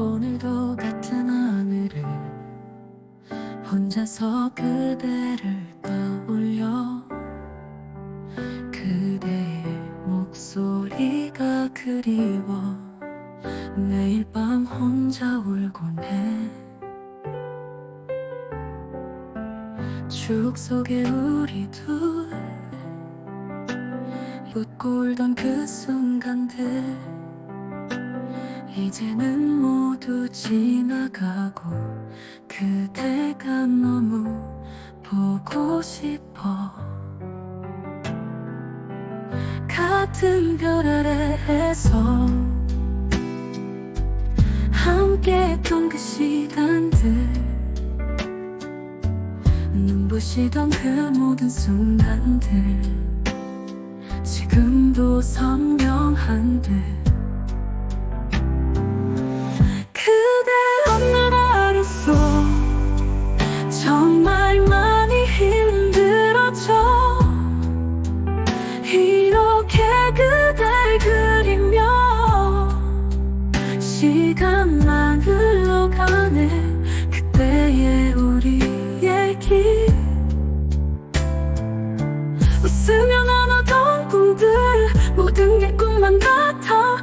오늘도 같은 하늘을 혼자서 그대를 떠올려. 그대의 목소리가 그리워 내일 밤 혼자 울곤 해. 추억 속에 우리 둘 웃고 울던 그 순간들. 이제는 모두 지나가고 그대가 너무 보고 싶어. 같은 별 아래에서 함께 했던 그 시간들 눈부시던 그 모든 순간들 지금도 선명한 듯 웃으며 나눴던 꿈들 모든 게 꿈만 같아.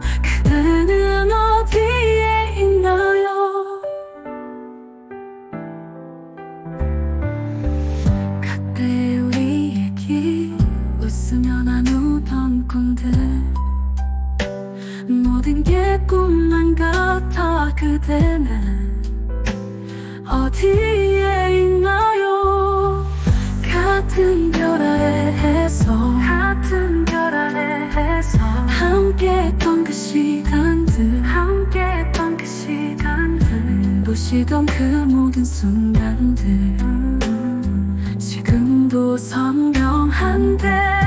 그대는 어디에 있나요? 그때 우리 얘기 웃으며 나누던 꿈들 모든 게 꿈만 같아. 그대는 어디에 있나요? 같은 함께했던 그 시간들 함께했던 그 시간들 눈부시던 그 모든 순간들. 지금도 선명한데